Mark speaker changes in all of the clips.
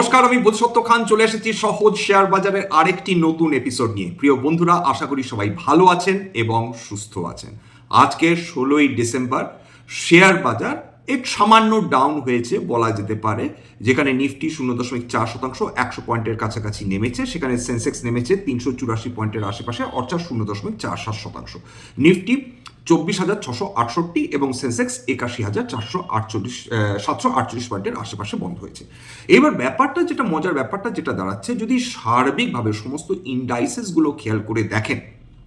Speaker 1: নমস্কার, আমি বোধসত্য খান, চলে এসেছি সহজ শেয়ার বাজারের আরেকটি নতুন এপিসোড নিয়ে। প্রিয় বন্ধুরা, আশা করি সবাই ভালো আছেন এবং সুস্থ আছেন। আজকে ষোলোই ডিসেম্বর, শেয়ার বাজার এক সামান্য ডাউন হয়েছে বলা যেতে পারে, যেখানে নিফটি শূন্য দশমিক চার শতাংশ একশো পয়েন্টের কাছাকাছি নেমেছে, সেখানে সেন্সেক্স নেমেছে তিনশো চুরাশি পয়েন্টের আশেপাশে, অর্থাৎ শূন্য দশমিক চার সাত শতাংশ। নিফটি চব্বিশ হাজার ছশো আটষট্টি এবং সেন্সেক্স একাশি হাজার চারশো আটচল্লিশ সাতশো আটচল্লিশ পয়েন্টের আশেপাশে বন্ধ হয়েছে। এবার ব্যাপারটা যেটা মজার ব্যাপারটা যেটা দাঁড়াচ্ছে, যদি সার্বিকভাবে সমস্ত ইন্ডাইসেসগুলো খেয়াল করে দেখেন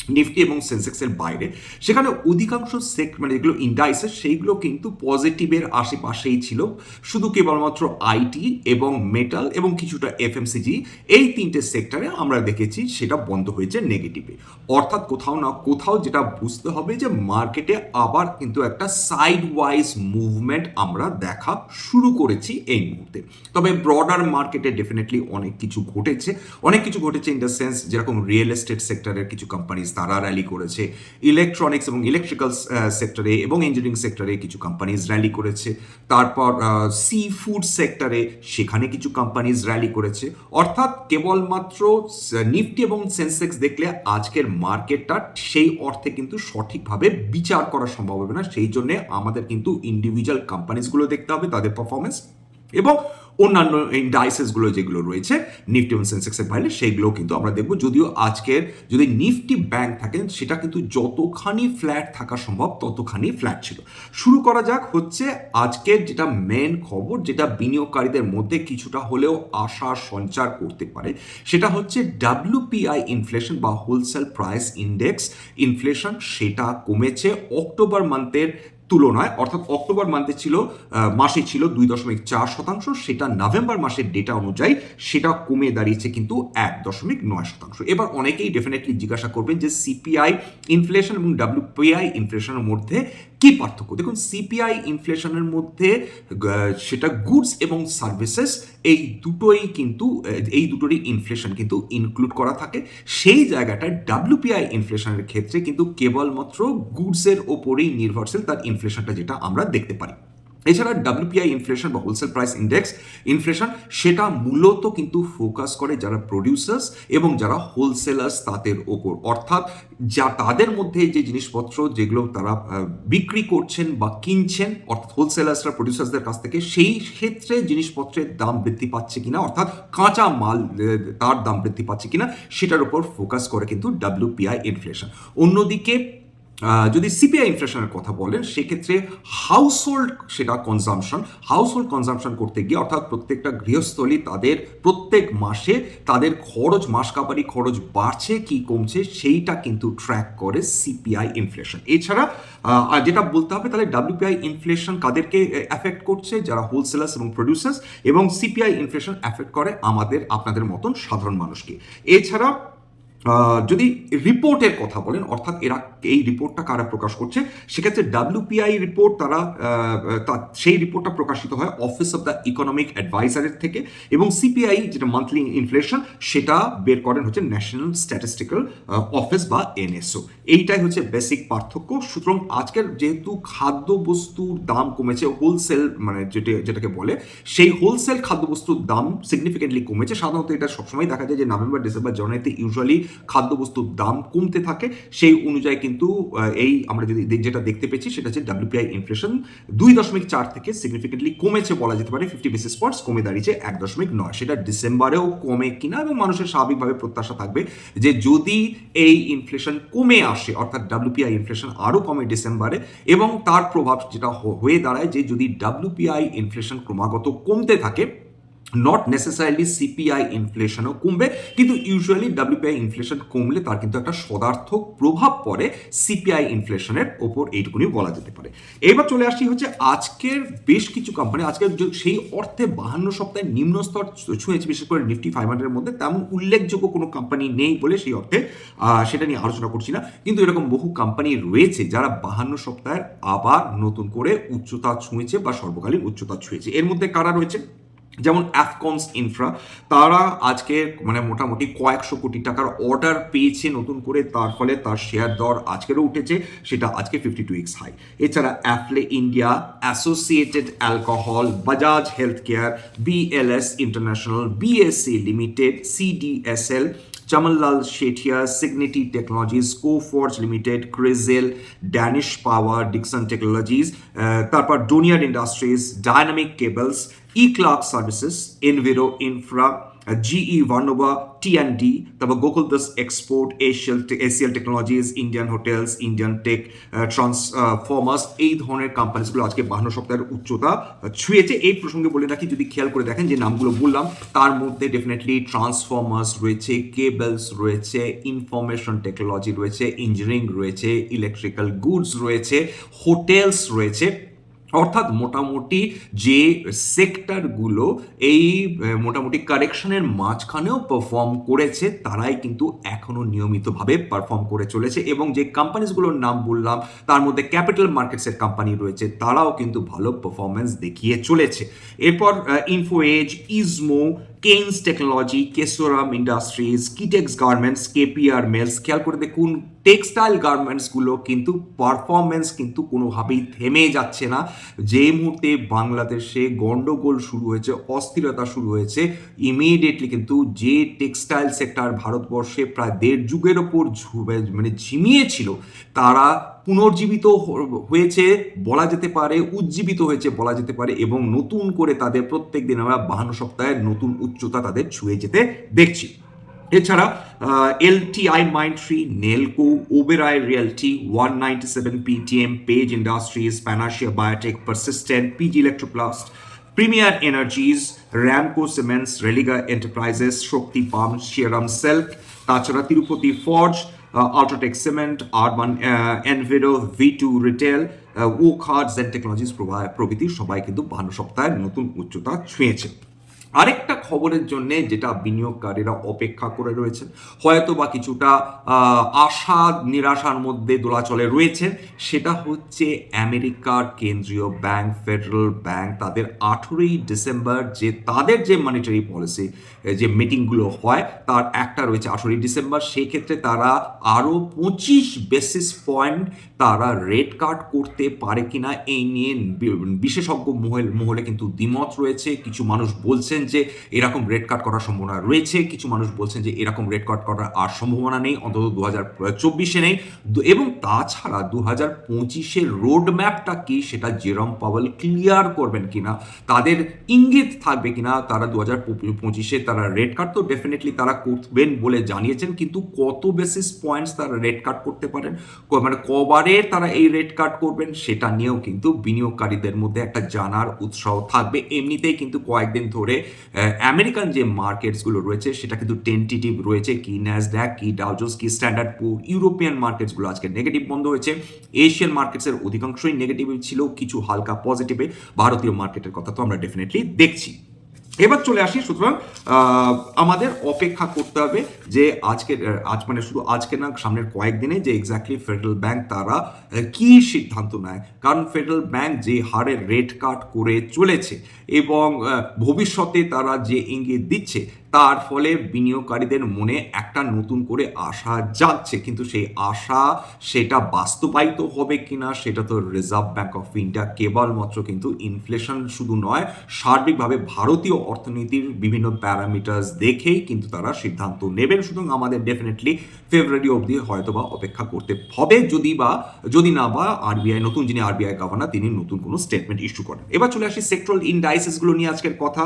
Speaker 1: নিফটি এবং সেন্সেক্সের বাইরে। সেখানে অধিকাংশ সেক মানে যেগুলো ইন্ডাইসেস সেইগুলো কিন্তু পজিটিভের আশেপাশেই ছিল। শুধু কেবলমাত্র আইটি এবং মেটাল এবং কিছুটা এফএমসিজি এই তিনটে সেক্টরে আমরা দেখেছি সেটা বন্ধ হয়েছে নেগেটিভে অর্থাৎ কোথাও না কোথাও যেটা বুঝতে হবে যে মার্কেটে আবার কিন্তু একটা সাইড ওয়াইজ মুভমেন্ট আমরা দেখা শুরু করেছি এই মুহূর্তে। তবে ব্রডার মার্কেটে ডেফিনেটলি অনেক কিছু ঘটেছে। অনেক কিছু ঘটেছে ইন দ্য সেন্স যেরকম রিয়েল এস্টেট সেক্টরের কিছু কোম্পানিজ তারা র্যালি করেছে। ইলেকট্রনিক্স এবং ইলেকট্রিক্যাল সেক্টরে এবং ইঞ্জিনিয়ারিং সেক্টরে কিছু কোম্পানিজ র্যালি করেছে। তারপর সি ফুড সেক্টরে সেখানে কিছু কোম্পানিজ র্যালি করেছে। অর্থাৎ কেবলমাত্র নিফটি এবং সেন্সেক্স দেখলে আজকের মার্কেটটা সেই অর্থে কিন্তু সঠিকভাবে বিচার করা সম্ভব হবে না। সেই জন্য আমাদের কিন্তু ইন্ডিভিজুয়াল কোম্পানিজগুলো দেখতে হবে, তাদের পারফরমেন্স এবং অন্যান্য ইন্ডাইসেসগুলো যেগুলো রয়েছে নিফটি এবং সেন্সেক্সের বাইরে সেইগুলো কিন্তু আমরা দেখব। যদিও আজকের যদি নিফটি ব্যাংক থাকে, সেটা কিন্তু যতখানি ফ্ল্যাট থাকা সম্ভব, ততখানি ফ্ল্যাট ছিল। শুরু করা যাক হচ্ছে আজকের যেটা মেন খবর, যেটা বিনিয়োগকারীদের মধ্যে কিছুটা হলেও আশা সঞ্চার করতে পারে, সেটা হচ্ছে ডাব্লিউপিআই ইনফ্লেশন বা হোলসেল প্রাইস ইন্ডেক্স ইনফ্লেশন সেটা কমেছে অক্টোবর মান্থের তুলনায়, অর্থাৎ অক্টোবর মান্থে ছিল মাসে ছিল দুই দশমিক চার শতাংশ, সেটা নভেম্বর মাসের ডেটা অনুযায়ী সেটা কমে দাঁড়িয়েছে কিন্তু এক দশমিক নয় শতাংশ। এবার অনেকেই ডেফিনেটলি জিজ্ঞাসা করবেন যে সিপিআই ইনফ্লেশন এবং ডাব্লিউপিআই ইনফ্লেশনের মধ্যে কি পার্থক্য? দেখুন সিপিআই ইনফ্লেশনের মধ্যে সেটা গুডস এবং সার্ভিসেস এই দুটোই কিন্তু এই দুটোরই ইনফ্লেশন কিন্তু ইনক্লুড করা থাকে। সেই জায়গাটা ডাব্লিউপিআই ইনফ্লেশনের ক্ষেত্রে কিন্তু কেবলমাত্র গুডসের ওপরেই নির্ভরশীল, তার ইনফ্লেশনটা যেটা আমরা দেখতে পারি। এছাড়া ডাব্লিউপিআই ইনফ্লেশন বা হোলসেল প্রাইস ইন্ডেক্স ইনফ্লেশন সেটা মূলত কিন্তু ফোকাস করে যারা প্রডিউসার্স এবং যারা হোলসেলার্স তাদের ওপর। অর্থাৎ যা তাদের মধ্যে যে জিনিসপত্র যেগুলো তারা বিক্রি করছেন বা কিনছেন, অর্থাৎ হোলসেলার্সরা প্রডিউসার্সদের কাছ থেকে, সেই ক্ষেত্রে জিনিসপত্রের দাম বৃদ্ধি পাচ্ছে কিনা, অর্থাৎ কাঁচা মাল তার দাম বৃদ্ধি পাচ্ছে কিনা, সেটার উপর ফোকাস করে কিন্তু ডাব্লিউপিআই ইনফ্লেশন অন্যদিকে যদি সিপিআই ইনফ্লেশনের কথা বলেন, সেক্ষেত্রে হাউস হোল্ড সেটা কনজামশন হাউস হোল্ড কনজামশন করতে গিয়ে অর্থাৎ প্রত্যেকটা গৃহস্থলী তাদের প্রত্যেক মাসে তাদের খরচ, মাস কাবারি খরচ বাড়ছে কি কমছে সেইটা কিন্তু ট্র্যাক করে সিপিআই ইনফ্লেশন এছাড়া যেটা বলতে হবে, তাহলে ডাব্লিউপিআই ইনফ্লেশন কাদেরকে অ্যাফেক্ট করছে? যারা হোলসেলার্স এবং প্রডিউসার্স এবং সিপিআই ইনফ্লেশন অ্যাফেক্ট করে আমাদের, আপনাদের মতন সাধারণ মানুষকে। এছাড়া যদি রিপোর্টের কথা বলেন, অর্থাৎ এরা এই রিপোর্টটা কারা প্রকাশ করছে, সেক্ষেত্রে ডাব্লিউপিআই রিপোর্ট তারা সেই রিপোর্টটা প্রকাশিত হয় অফিস অফ দ্য ইকোনমিক অ্যাডভাইজারের থেকে এবং সিপিআই যেটা মান্থলি ইনফ্লেশন সেটা বের করেন হচ্ছে ন্যাশনাল স্ট্যাটিস্টিক্যাল অফিস বা এনএসও এইটাই হচ্ছে বেসিক পার্থক্য। সুতরাং আজকের যেহেতু খাদ্যবস্তুর দাম কমেছে হোলসেল মানে যেটা, যেটাকে বলে, সেই হোলসেল খাদ্যবস্তুর দাম সিগনিফিকেন্টলি কমেছে। সাধারণত এটা সবসময় দেখা যায় যে নভেম্বর ডিসেম্বর জানুয়ারিতে ইউজুয়ালি খাদ্যবস্তুর দাম কমতে থাকে, সেই অনুযায়ী কিন্তু এই আমরা যদি যেটা দেখতে পেয়েছি সেটা হচ্ছে ডাব্লিউপিআই ইনফ্লেশন দুই দশমিক চার থেকে সিগনিফিকেন্টলি কমেছে বলা যেতে পারে ফিফটি বেসিস পয়েন্টস কমে দাঁড়িয়েছে এক দশমিক নয়। সেটা ডিসেম্বরেও কমে কিনা এবং মানুষের স্বাভাবিকভাবে প্রত্যাশা থাকবে যে যদি এই ইনফ্লেশন কমে আসে, অর্থাৎ ডাব্লিউপিআই ইনফ্লেশন আরও কমে ডিসেম্বরে এবং তার প্রভাব যেটা হয়ে দাঁড়ায় যে যদি ডাব্লিউপিআই ইনফ্লেশন ক্রমাগত কমতে থাকে নট নেসেসারিলি সিপিআই ইনফ্লেশনও কমবে, কিন্তু ইউজুয়ালি ডাব্লিউপিআই ইনফ্লেশন কমলে তার কিন্তু একটা সদার্থক প্রভাব পড়ে সিপিআই ইনফ্লেশনের ওপর এইটুকুনি বলা যেতে পারে। এবার চলে আসি হচ্ছে আজকের বেশ কিছু কোম্পানি আজকের সেই অর্থে বাহান্ন সপ্তাহে নিম্ন স্তর ছুঁয়েছে, বিশেষ করে নিফটি ফাইভ হান্ড্রেডের মধ্যে। তেমন উল্লেখযোগ্য কোনো কোম্পানি নেই বলে সেই অর্থে সেটা নিয়ে আলোচনা করছি না। কিন্তু এরকম বহু কোম্পানি রয়েছে যারা বাহান্ন সপ্তাহের আবার নতুন করে উচ্চতা ছুঁয়েছে বা সর্বকালীন উচ্চতা ছুঁয়েছে। এর মধ্যে কারা রয়েছে? যেমন অ্যাফকনস ইনফ্রা তারা আজকে মানে মোটামুটি কয়েকশো কোটি টাকার অর্ডার পেয়েছে নতুন করে, তার ফলে তার শেয়ার দর আজকেরও উঠেছে, সেটা আজকে ফিফটি টু এক্স হাই এছাড়া Affle India associated alcohol Bajaj health care BLS international BSE limited CDSL Chamanlal Sethia Signiti technologies Coforge limited ক্রেজেল Danish power Dixon technologies তারপর Donear dynamic cables e Clerx services enviro infra GE Vernova T and D তারপর Gokul Das export এশিয়াল এশিয়াল technologies Indian hotels Indian tech transformers এই ধরনের কোম্পানিসগুলো আজকে বাহান্ন সপ্তাহের উচ্চতা ছুঁয়েছে। এই প্রসঙ্গে বলে রাখি যদি খেয়াল করে দেখেন যে নামগুলো বললাম, তার মধ্যে ডেফিনেটলি ট্রান্সফর্মার্স রয়েছে কেবলস রয়েছে ইনফরমেশন টেকনোলজি রয়েছে ইঞ্জিনিয়ারিং রয়েছে ইলেকট্রিক্যাল গুডস রয়েছে হোটেলস রয়েছে অর্থাৎ মোটামুটি যে সেক্টরগুলো এই মোটামুটি কারেকশনের মাঝখানেও পারফর্ম করেছে, তারাই কিন্তু এখনও নিয়মিতভাবে পারফর্ম করে চলেছে এবং যে কোম্পানিসগুলোর নাম বললাম, তার মধ্যে ক্যাপিটাল মার্কেটসের কোম্পানি রয়েছে, তারাও কিন্তু ভালো পারফরমেন্স দেখিয়ে চলেছে। এরপর Info Edge ইজমো Kaynes technology Kesoram industries Kitex garments KPR mills খেয়াল করে দেখুন টেক্সটাইল গার্মেন্টসগুলো কিন্তু পারফরমেন্স কিন্তু কোনোভাবেই থেমে যাচ্ছে না। যে মুহূর্তে বাংলাদেশে গন্ডগোল শুরু হয়েছে, অস্থিরতা শুরু হয়েছে ইমিডিয়েটলি কিন্তু যে টেক্সটাইল সেক্টর ভারতবর্ষে প্রায় দেড় যুগের ওপর মানে ঝিমিয়েছিল, তারা পুনর্জীবিত হয়েছে, বলা যেতে পারে, উজ্জীবিত হয়েছে, বলা যেতে পারে, এবং নতুন করে তাদের প্রত্যেক দিন আমরা বাহান্ন সপ্তাহের নতুন উচ্চতা তাদের ছুঁয়ে যেতে দেখছি। এছাড়া L T I Mindtree, Nelco, Oberoi realty, one ninety seven Paytm, Page industries Panacea biotech persistent PG electroplast, premier energies, Ramco cements, Religare enterprises, Shakti pump, Siyaram self তাছাড়া Tirupati forge UltraTech cement urban enviro V two retail ও খার্ডস and technologies প্রভৃতি সবাই কিন্তু বাহান্ন সপ্তাহের নতুন উচ্চতা ছুঁয়েছে। আরেকটা খবরের জন্য যেটা বিনিয়োগকারীরা অপেক্ষা করে রয়েছেন হয়তো বা কিছুটা আশা নিরাশার মধ্যে দোলাচলে রয়েছে, সেটা হচ্ছে আমেরিকার কেন্দ্রীয় ব্যাংক, ফেডারেল ব্যাংক। তাদের আঠেরোই ডিসেম্বর যে তাদের যে মনিটারি পলিসি যে মিটিংগুলো হয়, তার একটা রয়েছে আঠেরোই ডিসেম্বর। সেক্ষেত্রে তারা আরও পঁচিশ বেসিস পয়েন্ট তারা রেড কার্ড করতে পারে কিনা, এই নিয়ে বিশেষজ্ঞ মহল, মহলে কিন্তু দ্বিমত রয়েছে। কিছু মানুষ বলছেন যে এরকম রেড কার্ড করার সম্ভাবনা রয়েছে। কিছু মানুষ বলছেন যে এরকম রেড কার্ড করার আর সম্ভাবনা নেই, অন্তত দু হাজার চব্বিশে নেই। এবং তাছাড়া দু হাজার পঁচিশের রোড ম্যাপটা কি? সেটা জেরম পাওয়েল ক্লিয়ার করবেন কিনা? তাদের ইঙ্গিত থাকবে কিনা? তারা দু হাজার পঁচিশে তারা রেড কার্ড তো ডেফিনেটলি তারা করবেন বলে জানিয়েছেন, কিন্তু কত বেসিস পয়েন্টস তারা রেড কার্ড করতে পারেন? মানে কবারে তারা এই রেড কার্ড করবেন সেটা নিয়েও কিন্তু বিনিয়োগকারীদের মধ্যে একটা জানার উৎসাহ থাকবে। এমনিতেই কিন্তু কয়েকদিন ধরে আমেরিকান যে মার্কেটসগুলো রয়েছে, সেটা কিন্তু টেন্টিটিভ রয়েছে। কি ন্যাসড্যাক কি ডাউজোস কি স্ট্যান্ডার্ড পুর ইউরোপিয়ান মার্কেটসগুলো আজকে নেগেটিভ বন্ধ হয়েছে। এশিয়ান মার্কেটসের অধিকাংশই নেগেটিভ ছিল, কিছু হালকা পজিটিভে ভারতীয় মার্কেটের কথা তো আমরা ডেফিনেটলি দেখছি। এবার চলে আসি, সুতরাং আমাদের অপেক্ষা করতে হবে যে আজকে আজ মানে শুধু আজকে না, সামনের কয়েকদিনে যে এক্স্যাক্টলি ফেডারেল ব্যাংক তারা কি সিদ্ধান্ত নেয়। কারণ ফেডারেল ব্যাংক যে হারে রেট কাট করে চলেছে এবং ভবিষ্যতে তারা যে ইঙ্গিত দিচ্ছে তার ফলে বিনিয়োগকারীদের মনে একটা নতুন করে আশা জাগছে। কিন্তু সেই আশা সেটা বাস্তবায়িত হবে কিনা সেটা তো রিজার্ভ ব্যাংক অফ ইন্ডিয়া কেবলমাত্র কিন্তু ইনফ্লেশন শুধু নয়, সার্বিকভাবে ভারতীয় অর্থনীতির বিভিন্ন প্যারামিটার্স দেখেই কিন্তু তারা সিদ্ধান্ত নেবেন। সুতরাং আমাদের ডেফিনেটলি ফেব্রুয়ারি অবধি হয়তো বা অপেক্ষা করতে হবে। যদি বা, যদি না বা আরবিআই নতুন যিনি আরবিআই গভর্নর তিনি নতুন কোনো স্টেটমেন্ট ইস্যু করেন। এবার চলে আসি সেক্টরাল ইন্ডাইসেসগুলো নিয়ে আজকের কথা।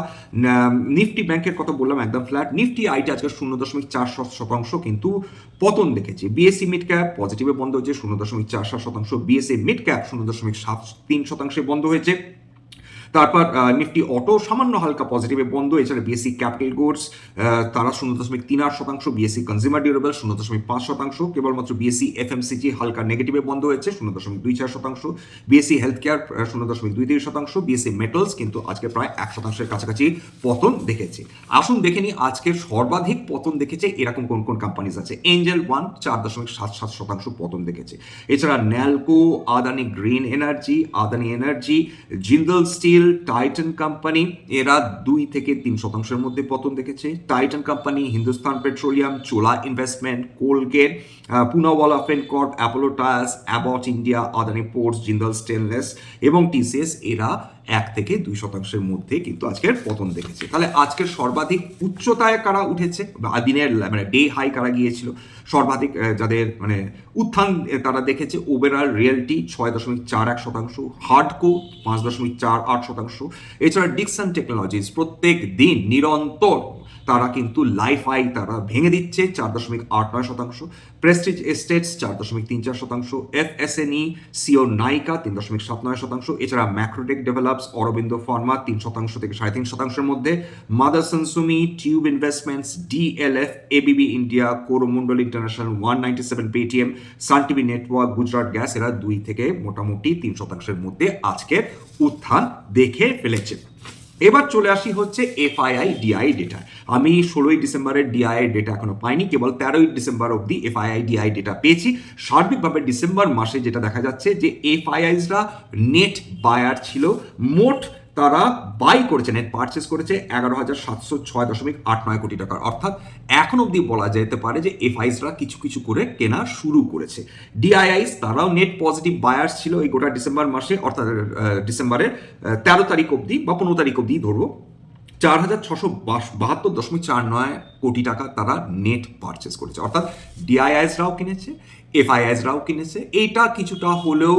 Speaker 1: নিফটি ব্যাংকের কথা বললাম, একদম ফ্ল্যাট নিফটি আইটি আজকে শূন্য দশমিক চার শতাংশ, কিন্তু পতন দেখেছে। বিএসসি মিড ক্যাপ পজিটিভে বন্ধ হয়েছে, শূন্য দশমিক চার সাত শতাংশ। বিএসসি মিড ক্যাপ শূন্য দশমিক সাত তিন শতাংশে বন্ধ হয়েছে। তারপর নিফটি অটো সামান্য হালকা পজিটিভে বন্ধ, এছাড়া বিএসসি ক্যাপিটাল গুডস তারা শূন্য দশমিক তিন আট শতাংশ বিএসসি কনজিউমার ডিউরেবল শূন্য দশমিক পাঁচ শতাংশ, কেবলমাত্র বিএসসি এফএমসিজি হালকা নেগেটিভে বন্ধ হয়েছে, শূন্য দশমিক দুই চার শতাংশ বিএসসি হেলথ কেয়ার শূন্য দশমিক দুই দুই শতাংশ বিএসসি মেটালস কিন্তু আজকে প্রায় এক শতাংশের কাছাকাছি পতন দেখেছে। আসুন দেখে নিই আজকে সর্বাধিক পতন দেখেছে এরকম কোন কোন কোম্পানিজ আছে। এঞ্জেল ওয়ান চার দশমিক সাত সাত শতাংশ পতন দেখেছে। এছাড়া Nalco Adani green energy Adani energy Jindal steel Titan company এরা দুই থেকে তিন শতাংশের মধ্যে পতন দেখেছে। Titan company Hindustan petroleum Chola investment Colgate Poonawalla Fincorp Apollo tyres Abbott India Adani ports Jindal stainless এবং টিসিএস এরা এক থেকে দুই শতাংশের মধ্যে কিন্তু আজকের পতন দেখেছে। তাহলে আজকের সর্বাধিক উচ্চতায় কারা উঠেছে? বা দিনের মানে ডে হাই কারা গিয়েছিল? সর্বাধিক যাদের মানে উত্থান তারা দেখেছে ওবেরাল রিয়েলটি ছয় দশমিক চার এক শতাংশ হার্ডকো পাঁচ দশমিক চার আট শতাংশ। এছাড়া ডিকসন টেকনোলজিস প্রত্যেক দিন নিরন্তর তারা কিন্তু লাইফ আই তারা ভেঙে দিচ্ছে চার দশমিক আট নয় শতাংশ। প্রেস্টিজ এস্টেটস চার দশমিক তিন চার শতাংশ। F S N E co Nykaa তিন দশমিক সাত নয় শতাংশ। এছাড়া ম্যাক্রোটেক ডেভেলপস অরবিন্দ ফার্মা তিন শতাংশ থেকে সাড়ে তিন শতাংশের মধ্যে। Motherson Sumi tube investments DLF ABB India Coromandel international one ninety seven Paytm Sun TV network Gujarat gas এরা দুই থেকে মোটামুটি তিন শতাংশের মধ্যে আজকের উত্থান দেখে ফেলেছে। এবার চলে আসি হচ্ছে এফআইআই ডিআই ডেটা আমি ষোলোই ডিসেম্বরের ডিআই ডেটা এখনও পাইনি, কেবল তেরোই ডিসেম্বর অবধি এফআইআই ডিআই ডেটা পেয়েছি। সার্বিকভাবে ডিসেম্বর মাসে যেটা দেখা যাচ্ছে যে এফআইআইসরা নেট বায়ার ছিল, মোট তারা বাই করেছে নেট পারচেস করেছে এগারো হাজার সাতশো ছয় দশমিক আট নয় কোটি টাকার। অর্থাৎ এখন অবধি বলা যেতে পারে যে এফআইসরা কিছু কিছু করে কেনা শুরু করেছে। ডিআইআইস তারাও নেট পজিটিভ বায়ার্স ছিল এই গোটা ডিসেম্বর মাসে, অর্থাৎ ডিসেম্বরের তেরো তারিখ অবধি বা পনেরো তারিখ অবধি ধরবো। চার হাজার ছশো বাহাত্তর দশমিক চার নয় কোটি টাকা তারা নেট পারচেস করেছে। অর্থাৎ ডিআইআইসরাও কিনেছে এফআইআইসরাও কিনেছে। এইটা কিছুটা হলেও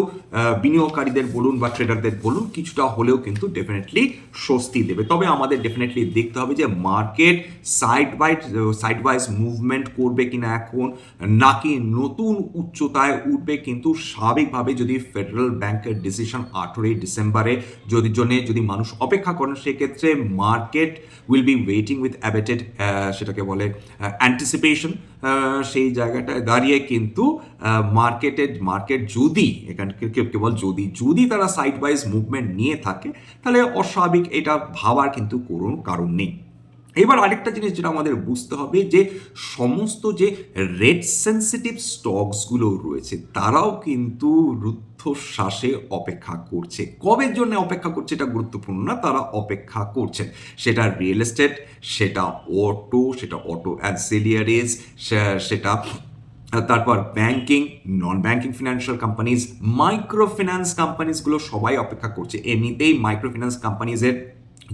Speaker 1: বিনিয়োগকারীদের বলুন বা ট্রেডারদের বলুন, কিছুটা হলেও কিন্তু ডেফিনেটলি স্বস্তি দেবে। তবে আমাদের ডেফিনেটলি দেখতে হবে যে market side by side wise movement করবে কিনা এখন, নাকি নতুন উচ্চতায় উঠবে, কিন্তু স্বাভাবিকভাবে যদি ফেডারেল ব্যাংকের ডিসিশন আঠেরোই ডিসেম্বরে, যদি জন্য যদি মানুষ অপেক্ষা করেন, সেক্ষেত্রে market will be waiting with abated সেটাকে বলে অ্যান্টিসিপেশন সেই জায়গাটায় দাঁড়িয়ে কিন্তু মার্কেটের মার্কেট যদি, এখানে কে- কেবল যদি যদি তারা সাইড ওয়াইজ মুভমেন্ট নিয়ে থাকে, তাহলে অস্বাভাবিক এটা ভাবার কিন্তু কোনো কারণ নেই। এবার আরেকটা জিনিস যেটা আমাদের বুঝতে হবে, যে সমস্ত যে রেড সেন্সিটিভ স্টকসগুলো রয়েছে, তারাও কিন্তু রুদ্ধশ্বাসে অপেক্ষা করছে। কবের জন্য অপেক্ষা করছে এটা গুরুত্বপূর্ণ না, তারা অপেক্ষা করছেন। সেটা রিয়েল এস্টেট সেটা অটো সেটা অটো অ্যান্সিলিয়ারিজ সেটা তারপর banking non banking financial companies micro finance কোম্পানিজগুলো সবাই অপেক্ষা করছে। এমনিতেই মাইক্রো ফিন্যান্স কোম্পানিজের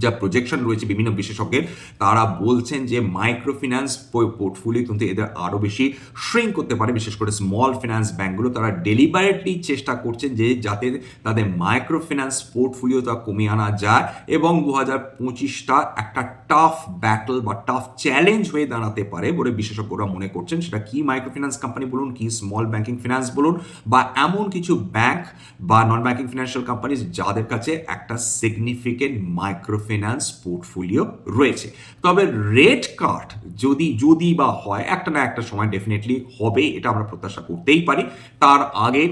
Speaker 1: যা প্রজেকশন রয়েছে বিভিন্ন বিশেষজ্ঞের, তারা বলছেন যে মাইক্রো ফিন্যান্স পোর্টফোলিও কিন্তু এদের আরও বেশি শ্রিঙ্ক করতে পারে, বিশেষ করে স্মল ফিন্যান্স ব্যাঙ্কগুলো তারা ডেলিভারেটলি চেষ্টা করছেন যে যাতে তাদের মাইক্রো ফিন্যান্স পোর্টফোলিওটা কমিয়ে আনা যায় এবং দু হাজার পঁচিশটা একটা টাফ ব্যাটল বা টাফ চ্যালেঞ্জ হয়ে দাঁড়াতে পারে বলে বিশেষজ্ঞরা মনে করছেন। সেটা কি মাইক্রো ফিন্যান্স কোম্পানি বলুন, কি স্মল ব্যাংকিং ফিন্যান্স বলুন, বা এমন কিছু ব্যাংক বা নন ব্যাংকিং ফিনান্সিয়াল কোম্পানিজ যাদের কাছে একটা সিগনিফিকেন্ট মাইক্রো ফিন্যান্স পোর্টফোলিও রয়েছে। তবে রেড কার্ড যদি যদি বা হয়, একটা না একটা সময় ডেফিনেটলি হবে, এটা আমরা প্রত্যাশা করতেই পারি। তার আগে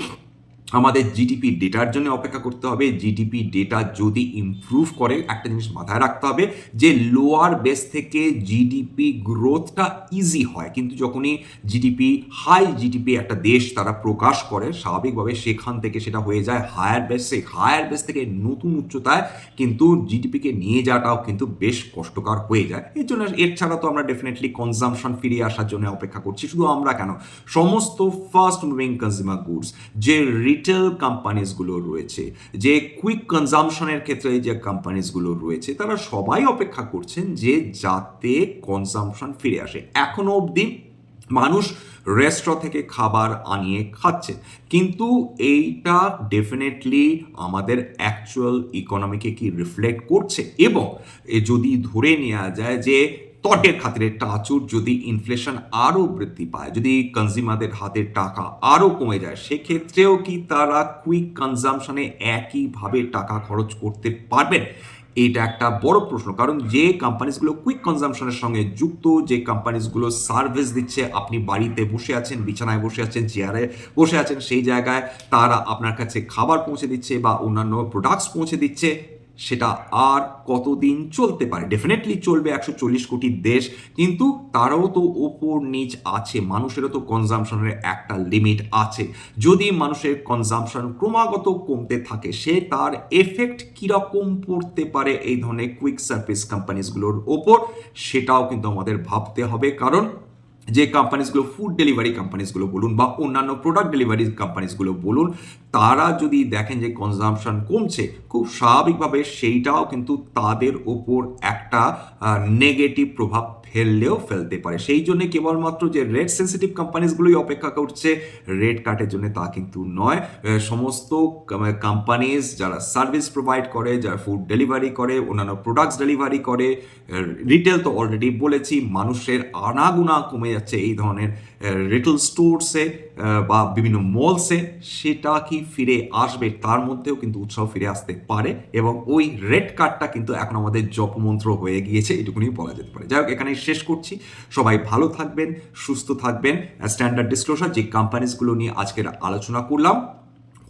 Speaker 1: আমাদের জিডিপি ডেটার জন্য অপেক্ষা করতে হবে। জিডিপি ডেটা যদি ইমপ্রুভ করে, একটা জিনিস মাথায় রাখতে হবে যে লোয়ার বেস থেকে জিডিপি গ্রোথটা ইজি হয়। কিন্তু যখনই জিডিপি হাই জিডিপি একটা দেশ তারা প্রকাশ করে, স্বাভাবিকভাবে সেখান থেকে সেটা হয়ে যায় হায়ার বেস সেই হায়ার বেস থেকে নতুন উচ্চতায় কিন্তু জিডিপিকে নিয়ে যাওয়াটাও কিন্তু বেশ কষ্টকর হয়ে যায়। এর জন্য এর ছাড়া তো আমরা ডেফিনেটলি কনজামশন ফিরিয়ে আসার জন্য অপেক্ষা করছি। শুধু আমরা কেন? সমস্ত ফার্স্ট মুভিং কনজিউমার গুডস যে রিটেল কোম্পানিজগুলো রয়েছে, যে কুইক কনজামশনের ক্ষেত্রে যে কোম্পানিজগুলো রয়েছে, তারা সবাই অপেক্ষা করছেন যে যাতে কনজামশন ফিরে আসে। এখনও অবধি মানুষ রেস্টুরেন্ট থেকে খাবার আনিয়ে খাচ্ছে। কিন্তু এইটা ডেফিনেটলি আমাদের অ্যাকচুয়াল ইকোনমিকে কি রিফ্লেক্ট করছে? এবং যদি ধরে নেওয়া যায় যে তটের খাতিরে টাচুর যদি ইনফ্লেশন আরও বৃদ্ধি পায়, যদি কনজিউমারদের হাতের টাকা আরও কমে যায়, সেক্ষেত্রেও কি তারা কুইক কনজামশনে একইভাবে টাকা খরচ করতে পারবেন? এটা একটা বড় প্রশ্ন, কারণ যে কোম্পানিজগুলো কুইক কনজামশনের সঙ্গে যুক্ত, যে কোম্পানিজগুলো সার্ভিস দিচ্ছে, আপনি বাড়িতে বসে আছেন, বিছানায় বসে আছেন চেয়ারে বসে আছেন, সেই জায়গায় তারা আপনার কাছে খাবার পৌঁছে দিচ্ছে বা অন্যান্য প্রোডাক্টস পৌঁছে দিচ্ছে সেটা আর কতদিন চলতে পারে? ডেফিনেটলি চলবে একশো চল্লিশ কোটি দেশ, কিন্তু তারও তো ওপর নিচ আছে, মানুষেরও তো কনজামশনের একটা লিমিট আছে। যদি মানুষের কনজামশন ক্রমাগত কমতে থাকে, সে তার এফেক্ট কীরকম পড়তে পারে এই ধরনের কুইক সার্ভিস কোম্পানিজগুলোর ওপর, সেটাও কিন্তু আমাদের ভাবতে হবে। কারণ যে কোম্পানিসগুলো ফুড ডেলিভারি কোম্পানিজগুলো বলুন বা অন্যান্য প্রোডাক্ট ডেলিভারি কোম্পানিসগুলো বলুন, তারা যদি দেখেন যে কনজামশন কমছে, খুব স্বাভাবিকভাবে সেইটাও কিন্তু তাদের ওপর একটা নেগেটিভ প্রভাব ফেললেও ফেলতে পারে। সেই জন্য কেবলমাত্র যে রেড সেন্সিটিভ কোম্পানিজগুলোই অপেক্ষা করছে, রেড কার্ডের জন্য তা কিন্তু নয়। সমস্ত কোম্পানিজ যারা সার্ভিস প্রোভাইড করে, যারা ফুড ডেলিভারি করে, অন্যান্য প্রোডাক্টস ডেলিভারি করে রিটেল তো অলরেডি বলেছি, মানুষের আনাগুনা কমে যাচ্ছে। এই ধরনের রিটেল স্টোরসে বা বিভিন্ন মলসে সেটা কি ফিরে আসবে? তার মধ্যেও কিন্তু উৎসাহ ফিরে আসতে পারে এবং ওই রেড কার্ডটা কিন্তু এখন আমাদের জপমন্ত্র হয়ে গিয়েছে, এটুকুনি বলা যেতে পারে। যাই হোক এখানে শেষ করছি। সবাই ভালো থাকবেন, সুস্থ থাকবেন। স্ট্যান্ডার্ড ডিসক্লোজার যে কোম্পানিজগুলো নিয়ে আজকের আলোচনা করলাম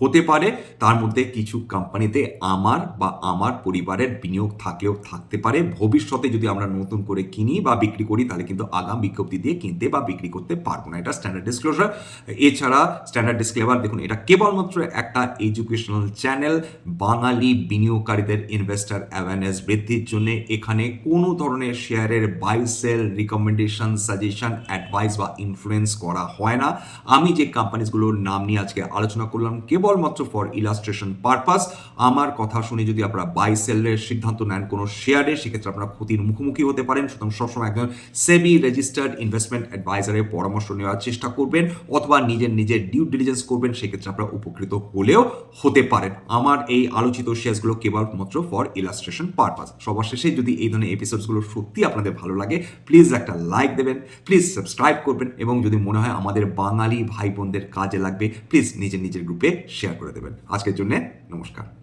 Speaker 1: হতে পারে। তার মধ্যে কিছু কোম্পানিতে আমার বা আমার পরিবারের বিনিয়োগ থাকলেও থাকতে পারে। ভবিষ্যতে যদি আমরা নতুন করে কিনি বা বিক্রি করি, তাহলে কিন্তু আগাম বিজ্ঞপ্তি দিয়ে কিনতে বা বিক্রি করতে পারব না। এটা স্ট্যান্ডার্ড ডিসক্লোজার এছাড়া স্ট্যান্ডার্ড ডিসক্লেভার দেখুন, এটা কেবলমাত্র একটা এডুকেশনাল চ্যানেল বাঙালি বিনিয়োগকারীদের ইনভেস্টার অ্যাওয়ারনেস বৃদ্ধির জন্য এখানে কোনো ধরনের শেয়ারের buy sell recommendation suggestion advice বা ইনফ্লুয়েন্স করা হয় না। আমি যে কোম্পানিজগুলোর নাম নিয়ে আজকে আলোচনা করলাম কেবলমাত্র ফর ইলাস্ট্রেশন পারপাস আমার কথা শুনে যদি আপনারা বাই সেলের সিদ্ধান্ত নেন কোনো শেয়ারে সেক্ষেত্রে আপনারা ক্ষতির মুখোমুখি হতে পারেন। সুতরাং সবসময় একজন সেবি রেজিস্টার্ড ইনভেস্টমেন্ট অ্যাডভাইজারের পরামর্শ নেওয়ার চেষ্টা করবেন অথবা নিজের নিজের ডিউ ডিলিজেন্স করবেন, সেক্ষেত্রে আপনারা উপকৃত হলেও হতে পারেন। আমার এই আলোচিত শেয়ারসগুলো কেবলমাত্র ফর ইলাস্ট্রেশন পারপাস সবার শেষে যদি এই ধরনের এপিসোডসগুলো সত্যি আপনাদের ভালো লাগে প্লিজ একটা লাইক দেবেন প্লিজ সাবস্ক্রাইব করবেন এবং যদি মনে হয় আমাদের বাঙালি ভাই বোনদের কাজে লাগবে প্লিজ নিজের নিজের গ্রুপে শেয়ার করে দেবেন। আজকের জন্য নমস্কার।